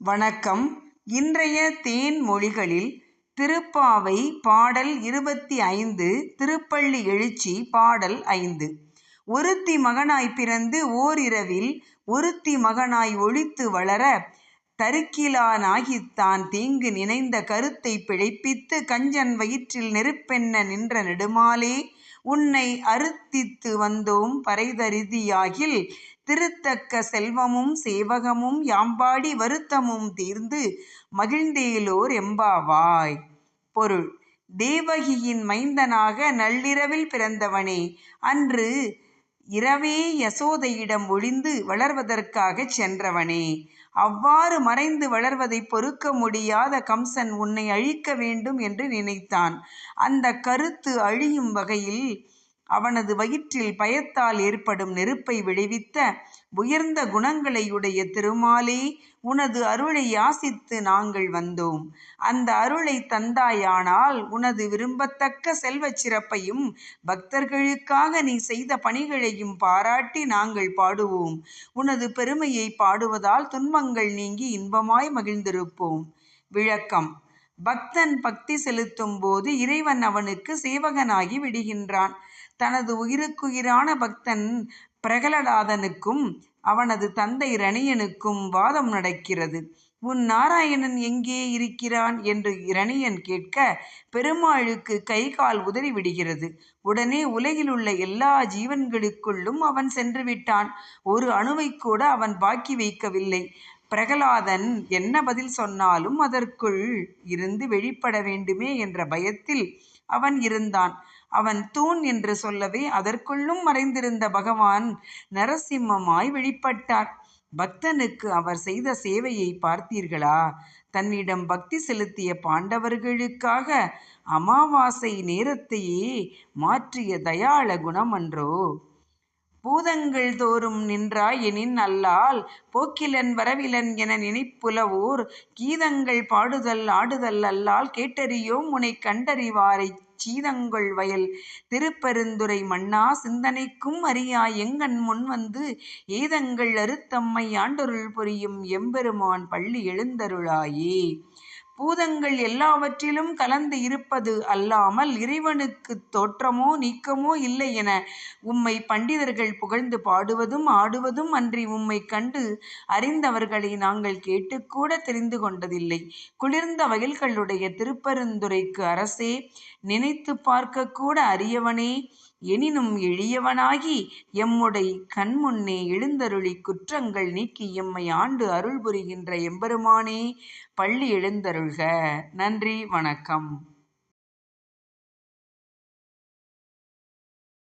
வணக்கம். இன்றைய தேன்மொழிகளில் திருப்பாவை பாடல் இருபத்தி ஐந்து திருப்பள்ளி எழுச்சி பாடல் ஐந்து. ஒருத்தி மகனாய் பிறந்து ஓரிரவில் ஒருத்தி மகனாய் ஒழித்து வளர தருக்கிலானாகித்தான் தீங்கு நினைந்த கருத்தை பிழைப்பித்து கஞ்சன் வயிற்றில் நெருப்பென்ன நின்ற நெடுமாலே உன்னை அருத்தித்து வந்தோம் பறைதரிதியாகில் திருத்தக்க செல்வமும் சேவகமும் யாம்பாடி வருத்தமும் தீர்ந்து மகிழ்ந்தேலோர் எம்பாவாய். பொருள் தேவகியின் மைந்தனாக நள்ளிரவில் பிறந்தவனே அன்று இரவே யசோதையிடம் ஒழிந்து வளர்வதற்காகச் சென்றவனே. அவ்வாறு மறைந்து வளர்வதை பொறுக்க முடியாத கம்சன் உன்னை அழிக்க வேண்டும் என்று நினைத்தான். அந்த கருத்து அழியும் வகையில் அவனது வயிற்றில் பயத்தால் ஏற்படும் நெருப்பை விளைவித்த உயர்ந்த குணங்களையுடைய திருமாலே உனது அருளை யாசித்து நாங்கள் வந்தோம். அந்த அருளை தந்தாயானால் உனது விரும்பத்தக்க செல்வச் சிறப்பையும் பக்தர்களுக்காக நீ செய்த பணிகளையும் பாராட்டி நாங்கள் பாடுவோம். உனது பெருமையை பாடுவதால் துன்பங்கள் நீங்கி இன்பமாய் மகிழ்ந்திருப்போம். விளக்கம். பக்தன் பக்தி செலுத்தும் போது இறைவன் அவனுக்கு சேவகனாகி விடுகின்றான். தனது உயிருக்குயிரான பக்தன் பிரகலடாதனுக்கும் அவனது தந்தை ரணியனுக்கும் வாதம் நடக்கிறது. உன் நாராயணன் எங்கே இருக்கிறான்? என்று இரணியன் கேட்க பெருமாளுக்கு கை கால் உதறி விடுகிறது. உடனே உலகில் உள்ள எல்லா ஜீவன்களுக்குள்ளும் அவன் சென்று விட்டான். ஒரு அணுவை கூட அவன் பாக்கி வைக்கவில்லை. பிரகலாதன் என்ன பதில் சொன்னாலும் அதற்குள் இருந்து வெளிப்பட வேண்டுமே என்ற பயத்தில் அவன் இருந்தான். அவன் தூண் என்று சொல்லவே அதற்குள்ளும் மறைந்திருந்த பகவான் நரசிம்மமாய் வெளிப்பட்டார். பக்தனுக்கு அவர் செய்த சேவையை பார்த்தீர்களா? தன்னிடம் பக்தி செலுத்திய பாண்டவர்களுக்காக அமாவாசை நேரத்தையே மாற்றிய தயாள குணமன்றோ பூதங்கள் தோறும் நின்றாய் எனின் அல்லால் போக்கிலன் வரவிலன் என நினைப்புலவோர் கீதங்கள் பாடுதல் ஆடுதல் அல்லால் கேட்டறியோம் உனை கண்டறிவாரைச் சீதங்கொள் வயல். திருப்பெருந்துரை மன்னா சிந்தனைக்கும் அறியாய் எங்கண் முன்வந்து ஏதங்கள் அறுத்தம்மை ஆண்டொருள் புரியும் எம்பெருமான் பள்ளி எழுந்தருளாயே. பூதங்கள் எல்லாவற்றிலும் கலந்து இருப்பது அல்லாமல் இறைவனுக்கு தோற்றமோ நீக்கமோ இல்லை என உம்மை பண்டிதர்கள் புகழ்ந்து பாடுவதும் ஆடுவதும் அன்றி உம்மை கண்டு அறிந்தவர்களை நாங்கள் கேட்டுக்கூட தெரிந்து கொண்டதில்லை. குளிர்ந்த வயல்களுடைய திருப்பெருந்துரைக்கு அரசே நினைத்து பார்க்க கூட அரியவனே எனினும் எளியவனாகி எம்முடை கண்முன்னே எழுந்தருளி குற்றங்கள் நீக்கி எம்மை ஆண்டு அருள் புரிகின்ற எம்பெருமானே பள்ளி எழுந்தருள்க. நன்றி வணக்கம்.